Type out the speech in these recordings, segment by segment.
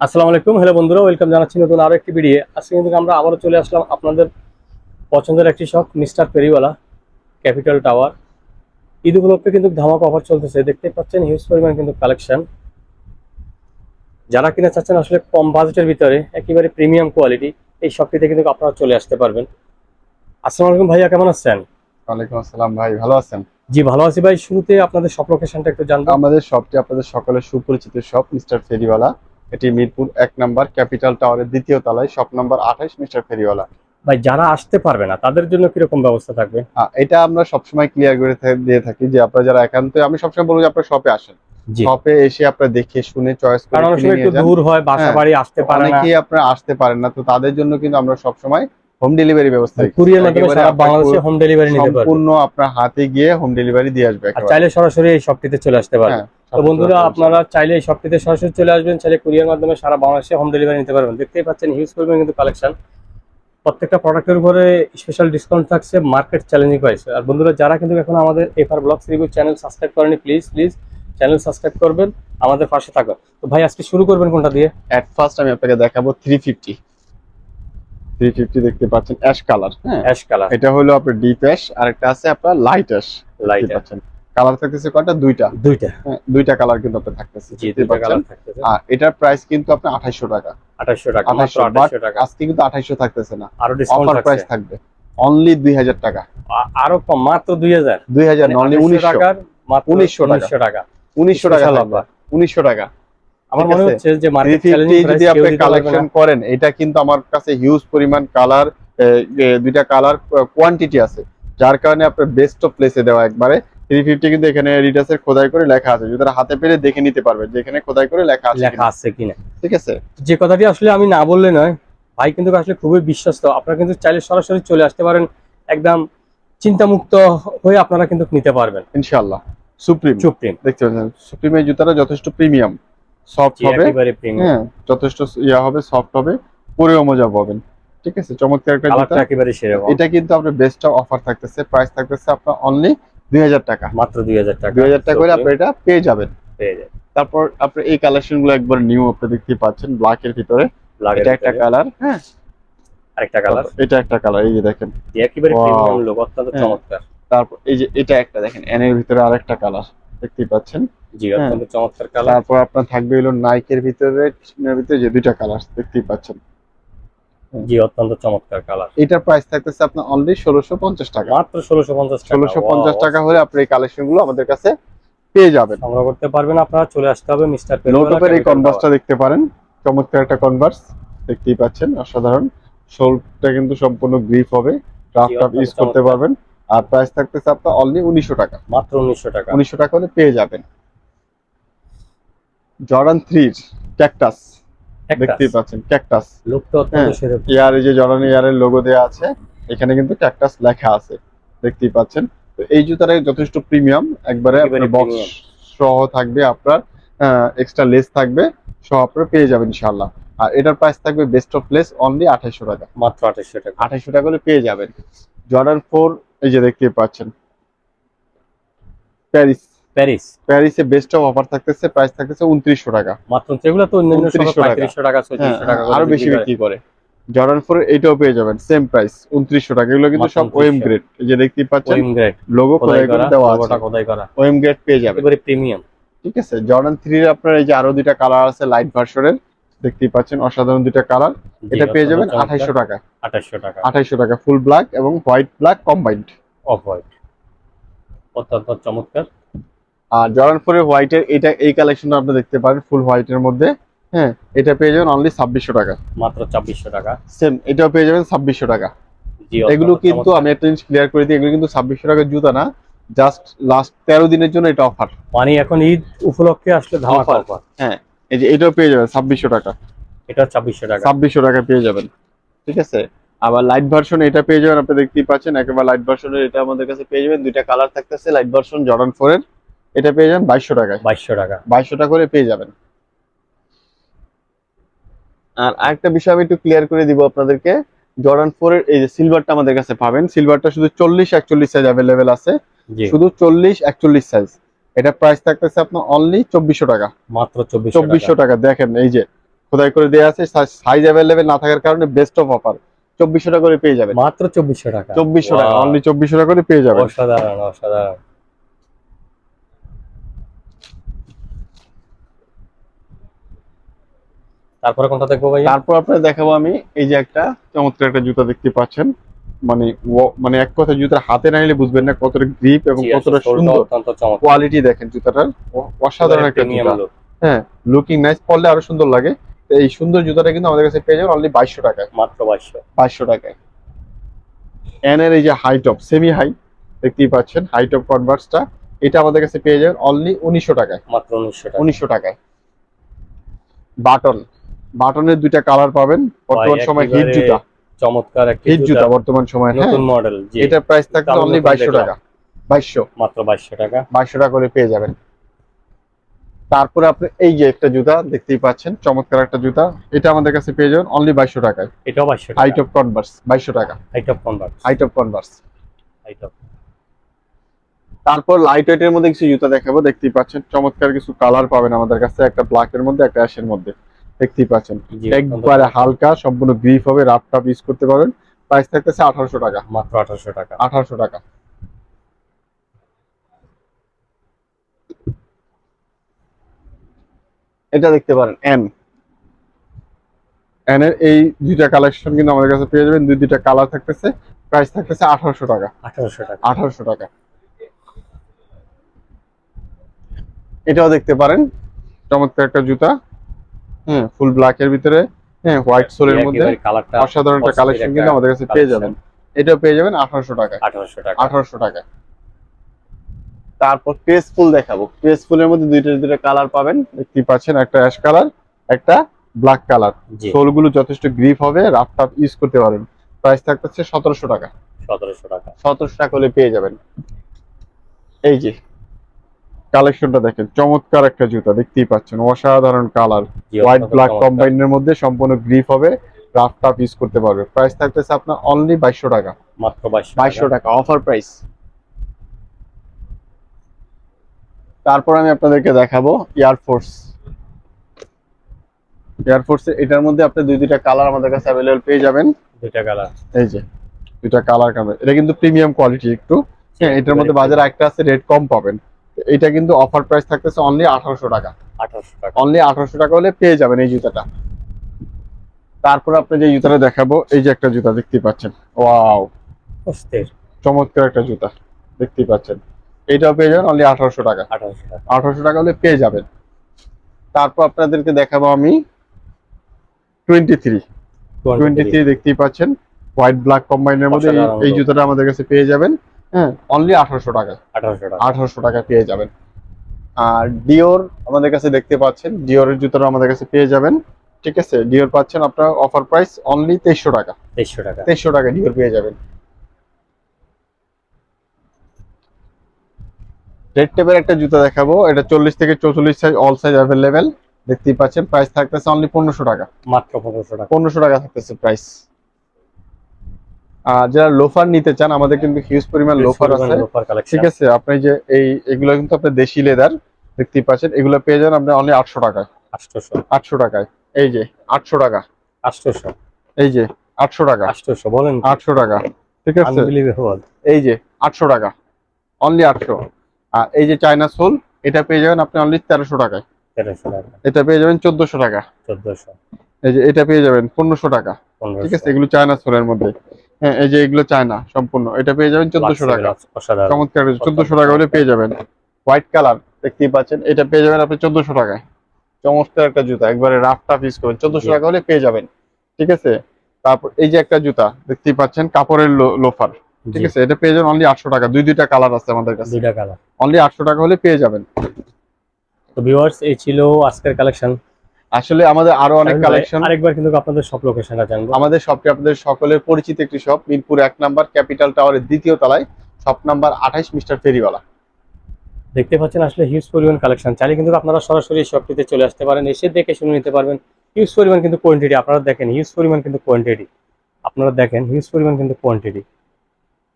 আসসালামু আলাইকুম। হ্যালো বন্ধুরা ওয়েলকাম জানাচ্ছি নতুন আরও একটি ভিডিও আজকে কিন্তু আমরা আবারও চলে আসলাম আপনাদের পছন্দের একটি শখ mister Periwala capital tower Eid উপলক্ষে কিন্তু ধামাক অফার চলতেছে। দেখতে পাচ্ছেন হিউজ পরিমাণ কিন্তু কালেকশন যারা কিনা চাচ্ছেন আসলে কম বাজেটের ভিতরে একেবারে প্রিমিয়াম কোয়ালিটি এই শপটিতে কিন্তু আপনারা চলে আসতে পারবেন। আসসালামু আলাইকুম ভাইয়া কেমন আছেন? ওয়ালাইকুম আসসালাম ভাই ভালো আছেন? জি ভালো আছি ভাই। শুরুতে আপনাদের শপ লোকেশনটা একটু জানব। আমাদের শপটি আপনাদের সকলের সুপরিচিত শপ মিস্টার ফেরিওয়ালা এটি মিরপুর এক নাম্বার ক্যাপিটাল টাওয়ারের দ্বিতীয় তলায় শপ নাম্বার আঠাইশ মিস্টার ফেরিওয়ালা। ভাই যারা আসতে পারবে না তাদের জন্য কীরকম ব্যবস্থা থাকবে? আহ, এটা আমরা সবসময় ক্লিয়ার করে দিয়ে থাকি যে আপনারা যারা একান্ত আমি সবসময় বলব যে আপনার শপে আসেন। শপে এসে আপনারা দেখে শুনে চয়েস করে কারণ একটু দূর হয় বাসা হ্যাঁ, বাড়ি আসতে পারে না। অনেকেই আপনারা আসতে পারেন না তো তাদের জন্য কিন্তু আমরা সবসময় হোম ডেলিভারি ব্যবস্থা কুরিয়ার মাধ্যমে সারা বাংলাদেশে হোম ডেলিভারি নিতে পারবে। সম্পূর্ণ আপনার হাতে গিয়ে হোম ডেলিভারি দিয়ে আসবে চাইলে সরাসরি এই শপটিতে চলে আসতে পারবে। হ্যাঁ, তো বন্ধুরা আপনারা চাইলে এই শপটিতে সরাসরি চলে আসবেন চাইলে কুরিয়ার মাধ্যমে সারা বাংলাদেশে হোম ডেলিভারি নিতে পারবেন। দেখতেই পাচ্ছেন হিউজ পরিমাণ কিন্তু কালেকশন প্রত্যেকটা প্রোডাক্টের উপরে স্পেশাল ডিসকাউন্ট থাকছে মার্কেট চ্যালেঞ্জিং প্রাইস আর বন্ধুরা যারা কিন্তু এখন আমাদের FR blogs review channel subscribe করেনি প্লিজ প্লিজ চ্যানেল সাবস্ক্রাইব করবেন আমাদের পাশে থাকবেন। তো ভাই আজকে শুরু করবেন কোনটা দিয়ে? এট ফার্স্ট আমি আপনাকে দেখাবো থ্রি ফিফটি থ্রি ফিফটি দেখতে পাচ্ছেন অ্যাশ কালার হ্যাঁ? অ্যাশ কালার এটা হলো আপনার ডিপ অ্যাশ আর একটা আছে আপনার লাইট অ্যাশ লাইট দেখতে পাচ্ছেন। কালার থাকতেছে কয়টা? দুইটা। দুইটা। হ্যাঁ, দুইটা কালার কিন্তু আপনার থাকতেছে জি দুইটা কালার থাকতেছে। আর এটার প্রাইস কিন্তু আপনার আঠাইশশো টাকা। আঠাশশো টাকা 2800 টাকা। আজকে কিন্তু আঠাইশশো থাকতেছে না। আরও ডিসকাউন্ট অফার প্রাইস থাকবে। অনলি দুই হাজার টাকা। আরও কম মাত্র দুই হাজার। দুই হাজার মানে অনলি 2800 উনিশশো। টাকার মাত্র 1900 টাকা। 1900 টাকা। উনিশশো টাকা টাকা। আমার মনে হচ্ছে যে মার্কেট চ্যালেঞ্জিং যদি আপনি কালেকশন করেন এটা কিন্তু আমার কাছে হিউজ পরিমাণ কালার দুইটা কালার কোয়ান্টিটি আছে। যার কারণে আপনার বেস্ট অফ প্লেসে দেওয়া একবারে। থ্রি ফিফটি কিন্তু এখানে রিটাসের খোদাই করে লেখা আছে। যদি হাতে পেলে দেখে নিতে পারবে যে এখানে খোদাই করে লেখা আছে লেখা আছে কিনা। ঠিক আছে? যে কথাটি আসলে আমি না বললে নয় ভাই কিন্তু আসলে খুবই বিশ্বস্ত। আপনারা কিন্তু চাইলে সরাসরি চলে আসতে পারেন একদম চিন্তামুক্ত হয়ে আপনারা কিন্তু নিতে পারবেন। ইনশাল্লাহ সুপ্রিম। সুপ্রিম। দেখতে পাচ্ছেন সুপ্রিমের জুতাটা যথেষ্ট প্রিমিয়াম। সফট হবে। হ্যাঁ যথেষ্ট ইয়া হবে সফট হবে পরেও মজা পাবেন। ঠিক আছে? চমৎকার একটা জুতা। একেবারে সেরকম এটা কিন্তু আপনার বেস্ট অফার থাকতেছে প্রাইস থাকতেছে আপনার অনলি দুই হাজার টাকা। মাত্র দুই হাজার টাকা। দুই হাজার টাকা করে আপনি এটা পেয়ে যাবেন। পেয়ে যায় তারপর আপনি এই কালেকশনগুলো একবার নিউ আপনি দেখতে পাচ্ছেন ব্ল্যাক এর ভিতরে। এটা একটা কালার হ্যাঁ। আরেকটা কালার এটা একটা কালার এই যে দেখেন। একেবারে. প্রিমিয়াম লোক অত্যন্ত হ্যাঁ। চমৎকার। তারপর এই যে এটা একটা দেখেন এন এর ভিতরে আরেকটা কালার দেখতে পাচ্ছেন। জি হ্যাঁ। অত্যন্ত চমৎকার কালার তারপর আপনার থাকবে হলো নাইকের ভিতরে ভিতরে যে দুইটা কালার দেখতেই পাচ্ছেন। জি অত্যন্ত চমৎকার কালার এটার প্রাইস থাকতেছে আপনার অনলি ষোলোশো পঞ্চাশ টাকা। মাত্র ষোলোশো পঞ্চাশ টাকা। ষোলোশো পঞ্চাশ টাকা হলে আপনি এই কালেকশনগুলো আমাদের কাছে পেয়ে যাবেন। সংগ্রহ করতে পারবেন আপনারা চলে আসতে হবে মিস্টার নোটপের এই কনভার্সটা দেখতে পারেন। চমৎকার একটা কনভার্স দেখতেই পাচ্ছেন অসাধারণ। শোলটা কিন্তু সম্পূর্ণ গ্রিপ হবে। রাফ টাফ ইউজ করতে পারবেন। আর প্রাইস থাকতেছে আপনার অনলি উনিশশো টাকা। মাত্র উনিশশো টাকা। উনিশশো টাকা হলে পেয়ে যাবেন। জর্ডান থ্রির ক্যাকটাস দেখতেই পাচ্ছেন ক্যাকটাস এই যে লোগো দেওয়া আছে এখানে কিন্তু ক্যাকটাস লেখা আছে দেখতেই পাচ্ছেন। তো এই জুতাটা যথেষ্ট প্রিমিয়াম একবারে বক্স সহ থাকবে আপনার এক্সট্রা লেস থাকবে সহ আপনারা পেয়ে যাবেন ইনশাল্লাহ আর এটার প্রাইস থাকবে বেস্ট অফ প্লেস অনলি আঠাইশশো টাকা। মাত্র আঠাশশো টাকা। টাকা হলে পেয়ে যাবেন। জর্ডান ফোর এই যে দেখতে পাচ্ছেন। Paris Paris. প্যারিসে বেস্ট অফ অফার থাকতেছে প্রাইস থাকতেছে উনত্রিশশো টাকা। মাত্র এগুলো তো অন্যান্য সব 2900 টাকা। পঁয়ত্রিশশো টাকা হ্যাঁ, আরও বেশি বিক্রি করে। জর্ডান ফোর এটাও পেয়ে যাবেন সেম প্রাইস উনত্রিশশো টাকা। এগুলো কিন্তু সব ওএম গ্রেড এই যে দেখতেই পাচ্ছেন ওয়েম গ্রেড লোগো খোদাই করা? দেওয়া লোগোটা আছে। খোদাই করা? ওএম গ্রেড পেয়ে যাবেন। একেবারে প্রিমিয়াম ঠিক আছে জর্ডান থ্রির আপনার এই যে আরও দুইটা কালার আছে লাইট ভার্সনের দেখতেই পাচ্ছেন অসাধারণ দুইটা কালার এটা পেয়ে যাবেন আঠাইশশো টাকা। আঠাশশো টাকা। আঠাইশশো টাকা ফুল ব্ল্যাক এবং white black combined off white অত্যন্ত চমৎকার। আর জর্ডান ফোর এর হোয়াইটের এটা এই কালেকশনটা আপনি দেখতে পারেন ফুল হোয়াইটের মধ্যে। হ্যাঁ এটা পেয়ে যাবেন অনলি ছাব্বিশশো টাকা। মাত্র ছাব্বিশশো টাকা। সেম এটাও পেয়ে যাবেন ছাব্বিশশো টাকা। এগুলো কিন্তু আমি একটা জিনিস ক্লিয়ার করে দিই এগুলো কিন্তু ছাব্বিশশো টাকার জুতা না জাস্ট লাস্ট তেরো দিনের জন্য এটা অফার মানে এখন ঈদ উপলক্ষে আসলে ধামাকা। অফার হ্যাঁ এই যে এটাও পেয়ে যাবেন ছাব্বিশশো টাকা। এটা ছাব্বিশশো টাকা। ছাব্বিশশো টাকা পেয়ে যাবেন ঠিক আছে? আবার লাইট ভার্সন এটা পেয়ে যাবেন আপনি দেখতেই পাচ্ছেন একেবারে লাইট ভার্সনের এটা আমাদের কাছে পেয়ে যাবেন দুইটা কালার থাকতেছে লাইট ভার্সন জর্ডান ফোর এর। এটা পেয়ে যাবেন বাইশশো টাকায়। বাইশশো টাকা। বাইশশো টাকা করে পেয়ে যাবেন। আর আরেকটা বিষয় আমি একটু ক্লিয়ার করে দিব আপনাদেরকে। জর্ডান ফোর এর এই যে সিলভারটা আমাদের কাছে পাবেন সিলভারটা শুধু চল্লিশ একচল্লিশ সাইজ অ্যাভেলেবেল আছে। শুধু চল্লিশ একচল্লিশ সাইজ এটা প্রাইস থাকতেছে আপনার অনলি চব্বিশশো টাকা। মাত্র চব্বিশশো চব্বিশশো টাকা দেখেন এই যে খোদাই করে দেওয়া আছে সাইজ অ্যাভেলেবেল না থাকার কারণে বেস্ট অফ অফার চব্বিশশো টাকা করে পেয়ে যাবেন। মাত্র চব্বিশশো টাকা। চব্বিশশো টাকা অনলি চব্বিশশো টাকা করে পেয়ে যাবেন। অসাধারণ অসাধারণ। তারপরে কোনটা দেখব ভাই তারপর আপনার দেখাবো আমি এই যে একটা চমৎকার একটা জুতা দেখতে পাচ্ছেন। মানে মানে এক কথা জুতার হাতে না নিলে বুঝবেন না কতটা গ্রিপ এবং কতটা সুন্দর কোয়ালিটি দেখেন জুতাটার। অসাধারণ একটা জুতা। হ্যাঁ লুকিং নাইস পরলে আরও সুন্দর লাগে। এই সুন্দর জুতাটা কিন্তু আমাদের কাছে পেয়ে যাবেন অনলি বাইশশো টাকায়। মাত্র বাইশশো। বাইশশো টাকায়। এন এর এই যে হাই টপ সেমি হাই দেখতেই পাচ্ছেন হাই টপ কনভার্সটা এটা আমাদের কাছে পেয়ে যাবেন অনলি উনিশশো টাকায়। মাত্র উনিশশো টাকা উনিশশো টাকায়। বাটন বাটনের দুইটা কালার পাবেন। বর্তমান সময় হিট জুতা। চমৎকার একটা হিট জুতা বর্তমান সময় হ্যাঁ। নতুন মডেল জি। এটার প্রাইস থাকবে অনলি নতুন বাইশশো দেখলাম। টাকা। বাইশশো। মাত্র বাইশশো টাকা। বাইশশো টাকা করে পেয়ে যাবেন। তারপরে আপনি এই যে একটা জুতা দেখতেই পাচ্ছেন চমৎকার একটা জুতা। এটা আমাদের কাছে পেয়ে যাবেন অনলি বাইশশো টাকায়। এটাও বাইশশো টাকা। হাইট অফ কনভার্স বাইশশো টাকা। White off converse white off converse white off তারপর লাইট ওয়েটের মধ্যে কিছু জুতা দেখাবো। দেখতেই পাচ্ছেন চমৎকার কিছু কালার পাবেন আমাদের কাছে। একটা ব্ল্যাকের মধ্যে একটা অ্যাশের মধ্যে। দেখতেই পাচ্ছেন। একবারে হালকা সম্পূর্ণ গ্রিপ হবে রাফ টাফ ইউজ করতে পারবেন। প্রাইস থাকতেছে আঠারোশো টাকা। মাত্র আঠারোশো টাকা। আঠারোশো টাকা। এটা দেখতে পারেন এন এন এর এই দুইটা কালেকশন কিন্তু আমাদের কাছে পেয়ে যাবেন। দুই দুইটা কালার থাকতেছে প্রাইস থাকতেছে আঠারোশো টাকা। আঠারোশো টাকা। আঠারোশো টাকা। এটাও দেখতে পারেন। চমৎকার একটা জুতা। হ্যাঁ ফুল ব্ল্যাক এর ভিতরে হ্যাঁ হোয়াইট সোলের মধ্যে অসাধারণ একটা কালেকশন কিন্তু আমাদের কাছে পেয়ে যাবেন। এটাও পেয়ে যাবেন আঠারোশো টাকা আঠারোশো টাকা। আঠারোশো টাকা তারপর ক্রেস ফুল দেখাবো। ক্রেস ফুলের মধ্যে দুইটা দুইটা কালার পাবেন। দেখতেই পাচ্ছেন একটা অ্যাশ কালার একটা ব্ল্যাক কালার সোলগুলো যথেষ্ট গ্রিপ হবে রাফ টাফ ইউজ করতে পারবেন প্রাইস থাকতেছে সতেরোশো টাকা। সতেরোশো টাকা। সতেরোশো টাকা হলে পেয়ে যাবেন। এই যে কালেকশনটা দেখেন চমৎকার একটা জুতা দেখতেই পাচ্ছেন অসাধারণ কালার হোয়াইট ব্ল্যাক। কম্বাইনের মধ্যে সম্পূর্ণ গ্রিপ হবে রাফ টাফ ইউজ করতে পারবে। প্রাইস থাকতেছে আপনার অনলি বাইশশো টাকা। মাত্র বাইশশো টাকা। অফার প্রাইস তারপর আমি আপনাদেরকে দেখাবো এয়ারফোর্স এয়ারফোর্স এটার মধ্যে আপনি দুই দুইটা কালার আমাদের কাছে অ্যাভেলেবল পেয়ে যাবেন। দুইটা কালার এই যে দুইটা কালার কামে এটা কিন্তু প্রিমিয়াম কোয়ালিটি একটু। হ্যাঁ এটার মধ্যে বাজারে একটা আছে রেট কম পাবেন। এটা কিন্তু অফার প্রাইস থাকতেছে অনলি আঠারোশো টাকা। আঠারোশো টাকা। অনলি আঠারোশো টাকা হলে পেয়ে যাবেন এই জুতাটা। তারপর আপনি যে জুতাটা দেখাবো। এই যে একটা জুতা দেখতে পাচ্ছেন। ওয়াও চমৎকার একটা জুতা দেখতে পাচ্ছেন। এটাও পেয়ে যাবেন অনলি আঠারোশো টাকা। আঠারোশো টাকা। হলে পেয়ে যাবেন। তারপর আপনাদেরকে দেখাবো আমি টোয়েন্টি থ্রি টোয়েন্টি থ্রি দেখতেই পাচ্ছেন। হোয়াইট ব্ল্যাক কম্বাইনের মধ্যে এই-। জুতাটা আমাদের কাছে পেয়ে যাবেন। হ্যাঁ। অনলি আঠারোশো টাকা। আঠারোশো টাকা। আঠারোশো টাকা পেয়ে যাবেন। আর ডিওর আমাদের কাছে দেখতে পাচ্ছেন। ডিওরের জুতোটা আমাদের কাছে পেয়ে যাবেন। ঠিক আছে? ডিওর পাচ্ছেন আপনার অফার প্রাইস অনলি তেইশশো টাকা। তেইশশো টাকা। তেইশশো টাকা ডিওর পেয়ে যাবেন। রেড টেপের একটা জুতা দেখাবো। এটা চল্লিশ থেকে চৌচল্লিশ সাইজ অল সাইজ অ্যাভেলেবেল দেখতেই পাচ্ছেন। প্রাইস থাকতেছে অনলি পনেরোশো টাকা। মাত্র পনেরোশো টাকা। পনেরোশো টাকা থাকতেছে প্রাইস যারা লোফার নিতে চান আমাদের কিন্তু হিউজ পরিমাণ লোফার আছে। ঠিক আছে আপনি যে এই এগুলো কিন্তু আপনার দেশি লেদার দেখতেই পাচ্ছেন। এগুলো পেয়ে যান আপনি অনলি আটশো টাকায়। আটশোশো। আটশো টাকায়। এই যে আটশো টাকা। আটশোশো। এই যে আটশো টাকা। আটশোশো বলেন আটশো টাকা। ঠিক আছে? এই যে আটশো টাকা। অনলি আটশো। আর এই যে চায়না সোল এটা পেয়ে যাবেন আপনি অনলি তেরোশো টাকায়। তেরোশো টাকা। এটা পেয়ে যাবেন চোদ্দশো টাকা। চোদ্দশো। এই যে এটা পেয়ে যাবেন পনেরোশো টাকা। ঠিক আছে? এগুলো চায়না সোলের মধ্যে। হ্যাঁ এই যে এগুলো চায়না সম্পূর্ণ। এটা পেয়ে যাবেন চোদ্দশো টাকা। চমৎকার চোদ্দশো টাকা হলে পেয়ে যাবেন। হোয়াইট কালার দেখতেই পাচ্ছেন এটা পেয়ে যাবেন আপনি চোদ্দশো টাকায়। চমৎকার একটা জুতা একবারে রাফ টাফ ইউজ করবেন। চোদ্দশো টাকা হলে পেয়ে যাবেন ঠিক আছে? তারপর এই যে একটা জুতা দেখতেই পাচ্ছেন কাপড়ের লোফার ঠিক আছে? এটা পেয়ে যাবেন অনলি আটশো টাকা দুই দুইটা কালার আছে আমাদের কাছে। দুইটা কালার অনলি আটশো টাকা হলে পেয়ে যাবেন। তো ভিউয়ার্স এই ছিল আজকের কালেকশন আসলে আমাদের আরও অনেক কালেকশন আরেকবার কিন্তু আপনাদের সব লোকেশনটা জানব। আমাদের শপটি আপনাদের সকলের পরিচিত একটি শপ মিরপুর এক নাম্বার ক্যাপিটাল টাওয়ারের দ্বিতীয় তলায় শপ নাম্বার আঠাইশ মিস্টার ফেরিওয়ালা। দেখতে পাচ্ছেন আসলে হিউজ পরিমাণ কালেকশন চাইলে কিন্তু আপনারা সরাসরি শপটিতে চলে আসতে পারেন এসে দেখে শুনে নিতে পারবেন। হিউজ পরিমাণ কিন্তু কোয়ান্টিটি আপনারা দেখেন হিউজ পরিমাণ কিন্তু কোয়ান্টিটি আপনারা দেখেন হিউজ পরিমাণ কিন্তু কোয়ান্টিটি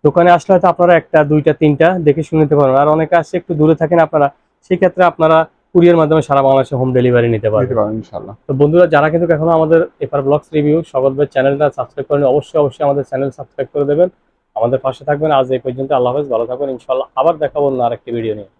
দোকানে আসলে হয়তো আপনারা একটা দুইটা তিনটা দেখে শুনে নিতে পারবেন। আর অনেকে আসছে একটু দূরে থাকেন আপনারা সেক্ষেত্রে আপনারা কুরিয়ার মাধ্যমে সারা বাংলাদেশে হোম ডেলিভারি নিতে পারবে। ইনশাআল্লাহ। তো বন্ধুরা যারা কিন্তু এখনও আমাদের এপার ব্লগস রিভিউ সকল ভাই চ্যানেলটা সাবস্ক্রাইব করেন অবশ্যই অবশ্যই আমাদের চ্যানেল সাবস্ক্রাইব করে দেবেন। আমাদের পাশে থাকবেন। আজ এই পর্যন্ত আল্লাহ হাফেজ ভালো থাকবেন ইনশাআল্লাহ আবার দেখাবো অন্য আরেকটি ভিডিও নিয়ে।